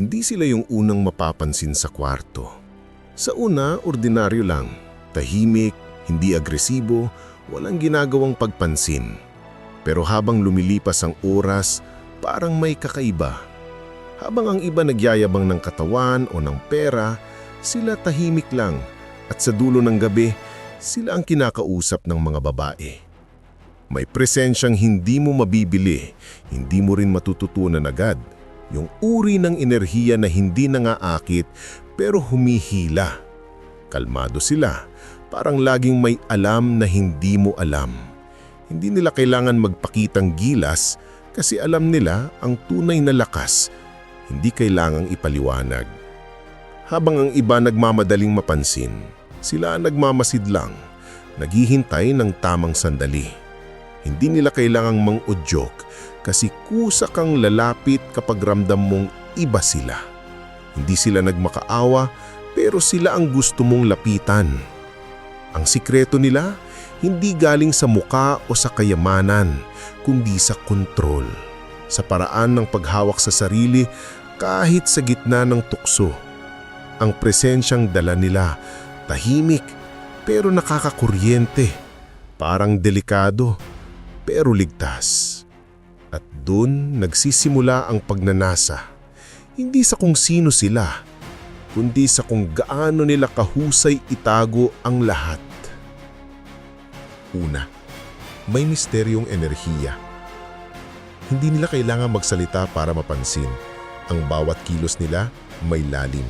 Hindi sila yung unang mapapansin sa kwarto. Sa una, ordinaryo lang. Tahimik, hindi agresibo, walang ginagawang pagpansin. Pero habang lumilipas ang oras, parang may kakaiba. Habang ang iba nagyayabang ng katawan o ng pera, sila tahimik lang at sa dulo ng gabi, sila ang kinakausap ng mga babae. May presensyang hindi mo mabibili, hindi mo rin matututunan agad. Yung uri ng enerhiya na hindi nangaakit pero humihila. Kalmado sila, parang laging may alam na hindi mo alam. Hindi nila kailangan magpakitang gilas kasi alam nila ang tunay na lakas, hindi kailangang ipaliwanag. Habang ang iba nagmamadaling mapansin, sila ang nagmamasid lang, naghihintay ng tamang sandali. Hindi nila kailangang mang-udyok kasi kusa kang lalapit kapag ramdam mong iba sila. Hindi sila nagmakaawa pero sila ang gusto mong lapitan. Ang sikreto nila, hindi galing sa muka o sa kayamanan, kundi sa kontrol. Sa paraan ng paghawak sa sarili kahit sa gitna ng tukso. Ang presensyang dala nila, tahimik pero nakakakuryente, parang delikado pero ligtas. At dun nagsisimula ang pagnanasa, hindi sa kung sino sila, kundi sa kung gaano nila kahusay itago ang lahat. Una, may misteryong enerhiya. Hindi nila kailangan magsalita para mapansin. Ang bawat kilos nila may lalim.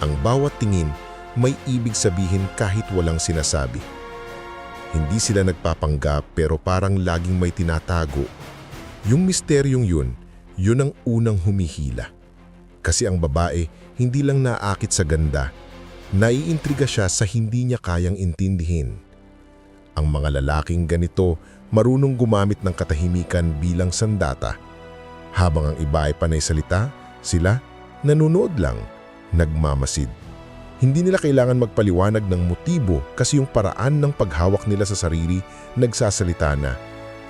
Ang bawat tingin may ibig sabihin kahit walang sinasabi. Hindi sila nagpapanggap pero parang laging may tinatago. Yung misteryong yun, yun ang unang humihila. Kasi ang babae hindi lang naakit sa ganda, naiintriga siya sa hindi niya kayang intindihin. Ang mga lalaking ganito marunong gumamit ng katahimikan bilang sandata. Habang ang iba ay panay salita, sila nanonood lang, nagmamasid. Hindi nila kailangan magpaliwanag ng motibo kasi yung paraan ng paghawak nila sa sarili nagsasalita na.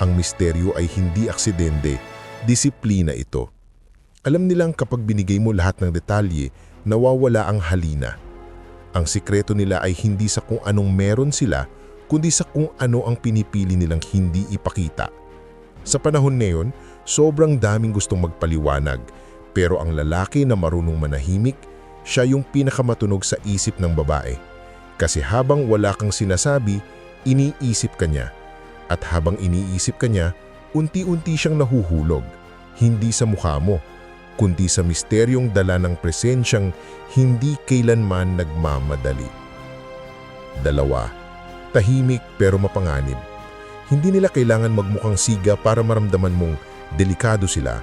Ang misteryo ay hindi aksidente, disiplina ito. Alam nilang kapag binigay mo lahat ng detalye, nawawala ang halina. Ang sikreto nila ay hindi sa kung anong meron sila, kundi sa kung ano ang pinipili nilang hindi ipakita. Sa panahon ngayon, sobrang daming gustong magpaliwanag, pero ang lalaki na marunong manahimik, siya yung pinakamatunog sa isip ng babae. Kasi habang wala kang sinasabi, iniisip ka niya. At habang iniisip ka niya, unti-unti siyang nahuhulog. Hindi sa mukha mo, kundi sa misteryong dala ng presensyang hindi kailanman nagmamadali. Dalawa, tahimik pero mapanganib. Hindi nila kailangan magmukhang siga para maramdaman mong delikado sila.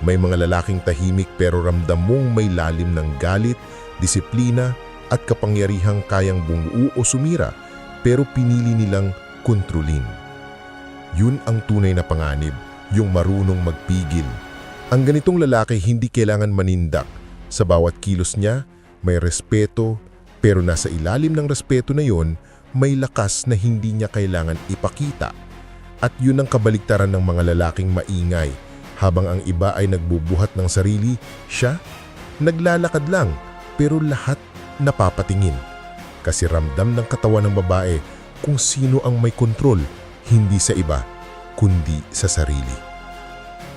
May mga lalaking tahimik pero ramdam mong may lalim ng galit, disiplina at kapangyarihang kayang bumuo o sumira pero pinili nilang kontrolin. Yun ang tunay na panganib, yung marunong magpigil. Ang ganitong lalaki hindi kailangan manindak. Sa bawat kilos niya, may respeto, pero nasa ilalim ng respeto na yon, may lakas na hindi niya kailangan ipakita. At yun ang kabaligtaran ng mga lalaking maingay. Habang ang iba ay nagbubuhat ng sarili, siya naglalakad lang pero lahat napapatingin. Kasi ramdam ng katawan ng babae kung sino ang may kontrol, hindi sa iba, kundi sa sarili.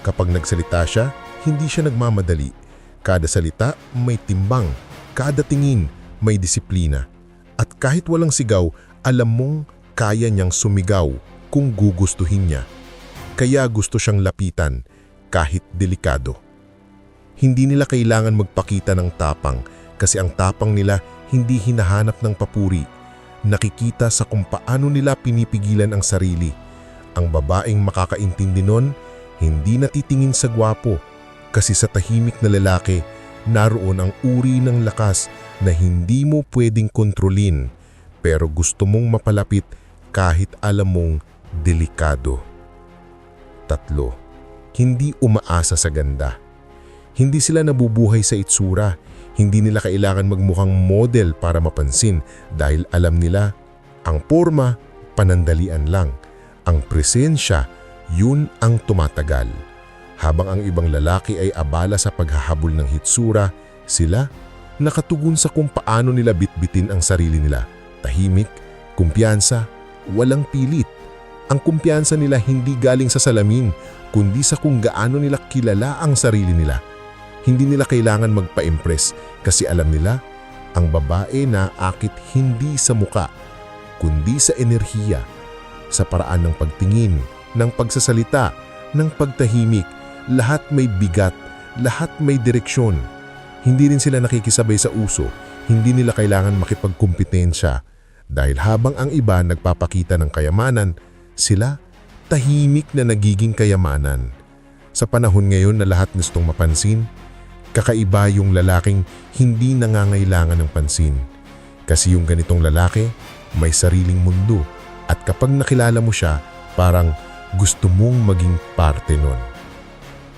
Kapag nagsalita siya, hindi siya nagmamadali. Kada salita may timbang, kada tingin may disiplina. At kahit walang sigaw, alam mong kaya niyang sumigaw kung gugustuhin niya. Kaya gusto siyang lapitan kahit delikado. Hindi nila kailangan magpakita ng tapang kasi ang tapang nila hindi hinahanap ng papuri. Nakikita sa kung paano nila pinipigilan ang sarili. Ang babaeng makakaintindi nun, hindi natitingin sa gwapo kasi sa tahimik na lalaki, naroon ang uri ng lakas na hindi mo pwedeng kontrolin pero gusto mong mapalapit kahit alam mong delikado. Tatlo, hindi umaasa sa ganda. Hindi sila nabubuhay sa itsura, hindi nila kailangan magmukhang model para mapansin dahil alam nila ang forma, panandalian lang. Ang presensya, yun ang tumatagal. Habang ang ibang lalaki ay abala sa paghahabol ng hitsura, sila nakatugon sa kung paano nila bitbitin ang sarili nila. Tahimik, kumpiyansa, walang pilit. Ang kumpiyansa nila hindi galing sa salamin, kundi sa kung gaano nila kilala ang sarili nila. Hindi nila kailangan magpa-impress kasi alam nila ang babae na akit hindi sa muka, kundi sa enerhiya, sa paraan ng pagtingin, ng pagsasalita, ng pagtahimik, lahat may bigat, lahat may direksyon. Hindi rin sila nakikisabay sa uso, hindi nila kailangan makipagkumpetensya. Dahil habang ang iba nagpapakita ng kayamanan, sila tahimik na nagiging kayamanan. Sa panahon ngayon na lahat gustong mapansin, kakaiba yung lalaking hindi nangangailangan ng pansin. Kasi yung ganitong lalaki, may sariling mundo at kapag nakilala mo siya, parang gusto mong maging parte nun.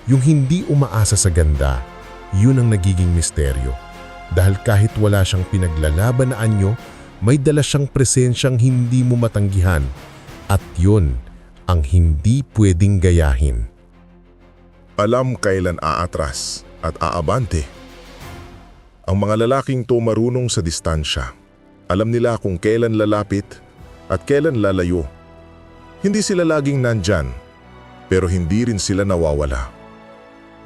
Yung hindi umaasa sa ganda, yun ang nagiging misteryo. Dahil kahit wala siyang pinaglalaban na anyo, may dala siyang presensyang hindi mo matanggihan. At yun ang hindi pwedeng gayahin. Alam kailan aatras at aabante. Ang mga lalaking to marunong sa distansya. Alam nila kung kailan lalapit at kailan lalayo. Hindi sila laging nandyan, pero hindi rin sila nawawala.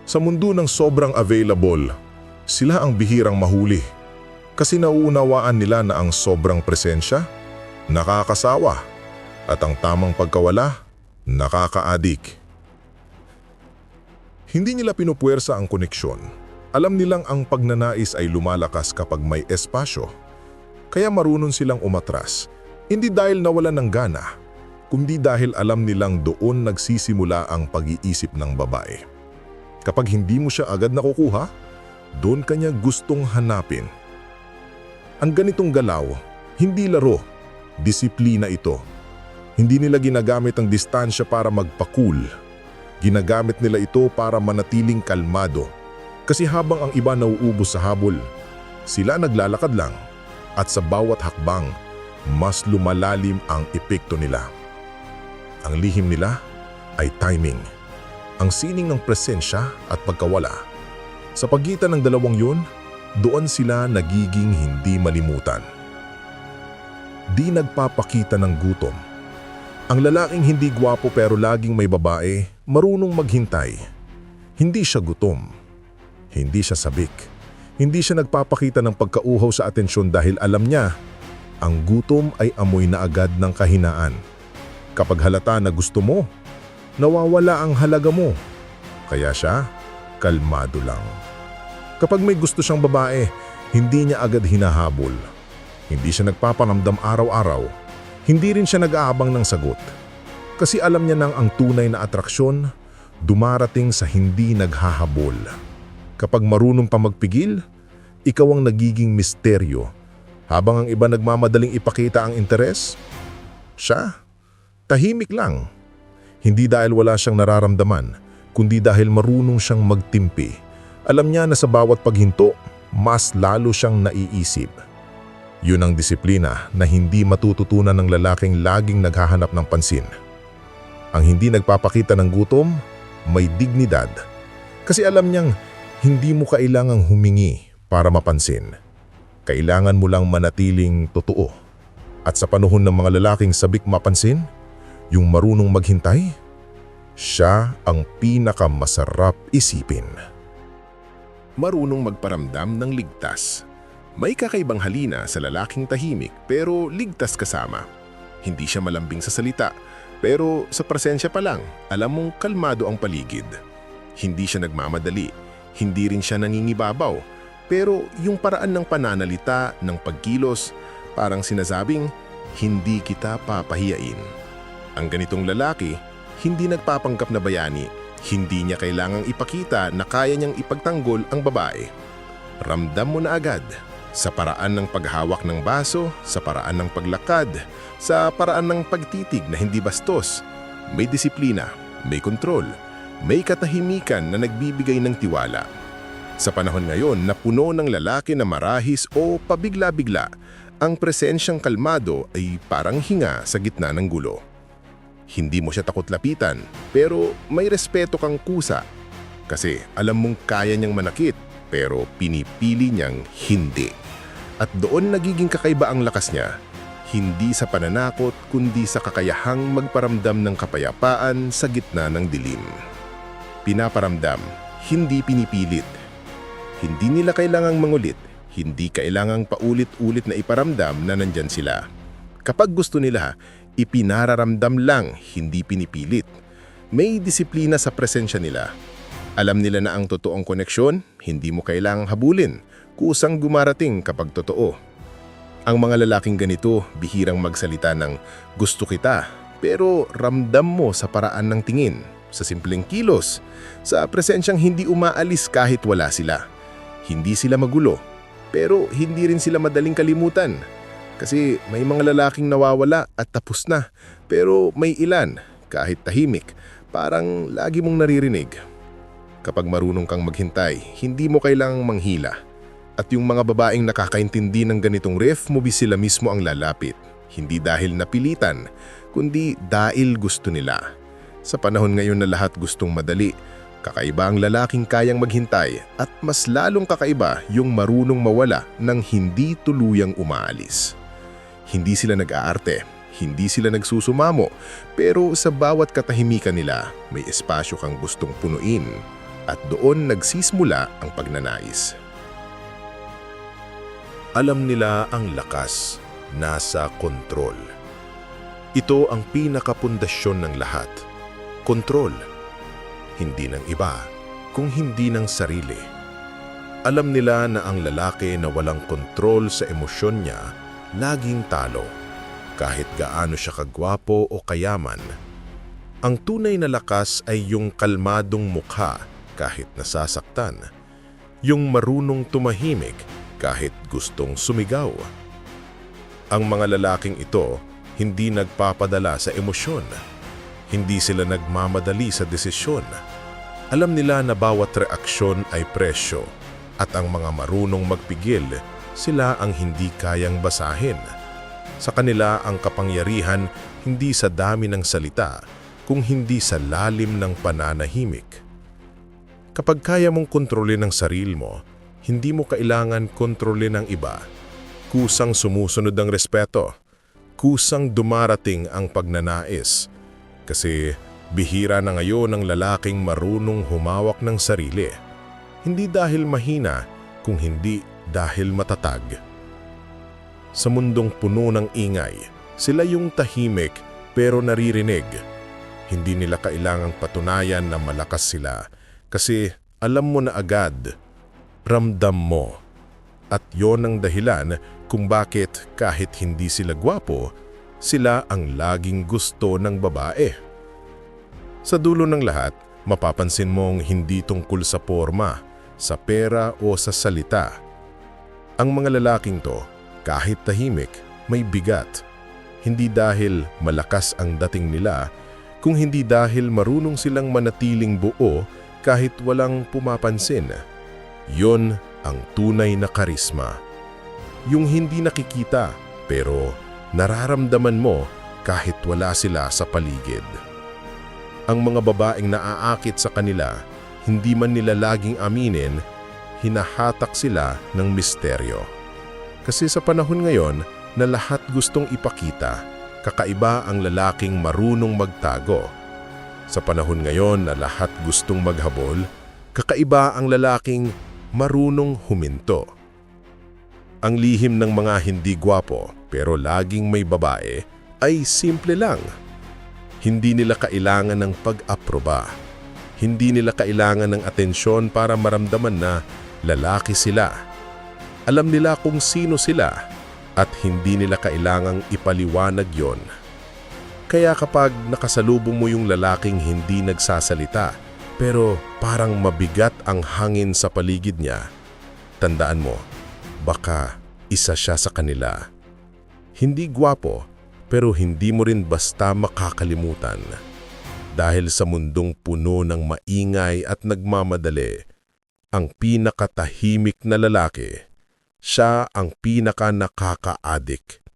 Sa mundo ng sobrang available, sila ang bihirang mahuli. Kasi nauunawaan nila na ang sobrang presensya, nakakasawa, at ang tamang pagkawala, nakakaadik. Hindi nila pinupuwersa ang koneksyon. Alam nilang ang pagnanais ay lumalakas kapag may espasyo. Kaya marunong silang umatras. Hindi dahil nawalan ng gana, kundi dahil alam nilang doon nagsisimula ang pag-iisip ng babae. Kapag hindi mo siya agad nakukuha, doon kanya gustong hanapin. Ang ganitong galaw, hindi laro, disiplina ito. Hindi nila ginagamit ang distansya para magpakul. Ginagamit nila ito para manatiling kalmado. Kasi habang ang iba nauubos sa habol, sila naglalakad lang. At sa bawat hakbang, mas lumalalim ang epekto nila. Ang lihim nila ay timing. Ang sining ng presensya at pagkawala. Sa pagitan ng dalawang yun, doon sila nagiging hindi malimutan. Di nagpapakita ng gutom. Ang lalaking hindi gwapo pero laging may babae, marunong maghintay. Hindi siya gutom. Hindi siya sabik. Hindi siya nagpapakita ng pagkauhaw sa atensyon dahil alam niya, ang gutom ay amoy na agad ng kahinaan. Kapag halata na gusto mo, nawawala ang halaga mo. Kaya siya, kalmado lang. Kapag may gusto siyang babae, hindi niya agad hinahabol. Hindi siya nagpapanamdam araw-araw. Hindi rin siya nag-aabang ng sagot. Kasi alam niya nang ang tunay na atraksyon, dumarating sa hindi naghahabol. Kapag marunong pa magpigil, ikaw ang nagiging misteryo. Habang ang iba nagmamadaling ipakita ang interes, siya, tahimik lang. Hindi dahil wala siyang nararamdaman, kundi dahil marunong siyang magtimpi. Alam niya na sa bawat paghinto, mas lalo siyang naiisip. Yun ang disiplina na hindi matututunan ng lalaking laging naghahanap ng pansin. Ang hindi nagpapakita ng gutom, may dignidad. Kasi alam niyang hindi mo kailangang humingi para mapansin. Kailangan mo lang manatiling totoo. At sa panahon ng mga lalaking sabik mapansin, yung marunong maghintay, siya ang pinakamasarap isipin. Marunong magparamdam ng ligtas. May kakaibang halina sa lalaking tahimik pero ligtas kasama. Hindi siya malambing sa salita, pero sa presensya pa lang, alam mong kalmado ang paligid. Hindi siya nagmamadali, hindi rin siya nangingibabaw, pero yung paraan ng pananalita, ng pagkilos, parang sinasabing, hindi kita papahiyain. Ang ganitong lalaki, hindi nagpapanggap na bayani, hindi niya kailangang ipakita na kaya niyang ipagtanggol ang babae. Ramdam mo na agad sa paraan ng paghawak ng baso, sa paraan ng paglakad, sa paraan ng pagtitig na hindi bastos. May disiplina, may kontrol, may katahimikan na nagbibigay ng tiwala. Sa panahon ngayon na puno ng lalaki na marahis o pabigla-bigla, ang presensyang kalmado ay parang hinga sa gitna ng gulo. Hindi mo siya takot lapitan, pero may respeto kang kusa Kasi alam mong kaya niyang manakit, pero pinipili niyang hindi. At doon nagiging kakaiba ang lakas niya. Hindi sa pananakot, kundi sa kakayahang magparamdam ng kapayapaan sa gitna ng dilim. Pinaparamdam, hindi pinipilit. Hindi nila kailangang mangulit, hindi kailangang paulit-ulit na iparamdam na nandyan sila. Kapag gusto nila, ipinararamdam lang, hindi pinipilit. May disiplina sa presensya nila. Alam nila na ang totoong koneksyon, hindi mo kailangang habulin, kusang gumarating kapag totoo. Ang mga lalaking ganito, bihirang magsalita ng gusto kita, pero ramdam mo sa paraan ng tingin, sa simpleng kilos, sa presensyang hindi umaalis kahit wala sila. Hindi sila magulo, pero hindi rin sila madaling kalimutan. Kasi may mga lalaking nawawala at tapos na, pero may ilan, kahit tahimik, parang lagi mong naririnig. Kapag marunong kang maghintay, hindi mo kailangang manghila. At yung mga babaeng nakakaintindi ng ganitong ref, mubi sila mismo ang lalapit. Hindi dahil napilitan, kundi dahil gusto nila. Sa panahon ngayon na lahat gustong madali, kakaiba ang lalaking kayang maghintay at mas lalong kakaiba yung marunong mawala ng hindi tuluyang umaalis. Hindi sila nag-aarte, hindi sila nagsusumamo, pero sa bawat katahimikan nila, may espasyo kang gustong punuin at doon nagsisimula ang pagnanais. Alam nila ang lakas nasa kontrol. Ito ang pinakapundasyon ng lahat. Kontrol. Hindi ng iba, kung hindi ng sarili. Alam nila na ang lalaki na walang kontrol sa emosyon niya, laging talo. Kahit gaano siya kagwapo o kayaman. Ang tunay na lakas ay yung kalmadong mukha kahit nasasaktan. Yung marunong tumahimik kahit gustong sumigaw. Ang mga lalaking ito hindi nagpapadala sa emosyon. Hindi sila nagmamadali sa desisyon. Alam nila na bawat reaksyon ay presyo at ang mga marunong magpigil, sila ang hindi kayang basahin. Sa kanila ang kapangyarihan hindi sa dami ng salita, kung hindi sa lalim ng pananahimik. Kapag kaya mong kontrolin ang sarili mo, hindi mo kailangan kontrolin ang iba. Kusang sumusunod ang respeto. Kusang dumarating ang pagnanais. Kasi bihira na ngayon ang lalaking marunong humawak ng sarili. Hindi dahil mahina, kung hindi dahil matatag. Sa mundong puno ng ingay, sila yung tahimik pero naririnig. Hindi nila kailangang patunayan na malakas sila kasi alam mo na agad, ramdam mo. At yon ang dahilan kung bakit kahit hindi sila gwapo, sila ang laging gusto ng babae. Sa dulo ng lahat, mapapansin mong hindi tungkol sa forma, sa pera o sa salita. Ang mga lalaking to, kahit tahimik, may bigat. Hindi dahil malakas ang dating nila, kung hindi dahil marunong silang manatiling buo kahit walang pumapansin. Yon ang tunay na karisma. Yung hindi nakikita pero nararamdaman mo kahit wala sila sa paligid. Ang mga babaeng naaakit sa kanila, hindi man nila laging aminin, hinahatak sila ng misteryo. Kasi sa panahon ngayon na lahat gustong ipakita, kakaiba ang lalaking marunong magtago. Sa panahon ngayon na lahat gustong maghabol, kakaiba ang lalaking marunong huminto. Ang lihim ng mga hindi gwapo pero laging may babae ay simple lang. Hindi nila kailangan ng pag-aproba. Hindi nila kailangan ng atensyon para maramdaman na lalaki sila. Alam nila kung sino sila at hindi nila kailangang ipaliwanag yon. Kaya kapag nakasalubong mo yung lalaking hindi nagsasalita, pero parang mabigat ang hangin sa paligid niya, tandaan mo, baka isa siya sa kanila. Hindi gwapo, pero hindi mo rin basta makakalimutan. Dahil sa mundong puno ng maingay at nagmamadali, ang pinakatahimik na lalaki, siya ang pinaka nakaka-addict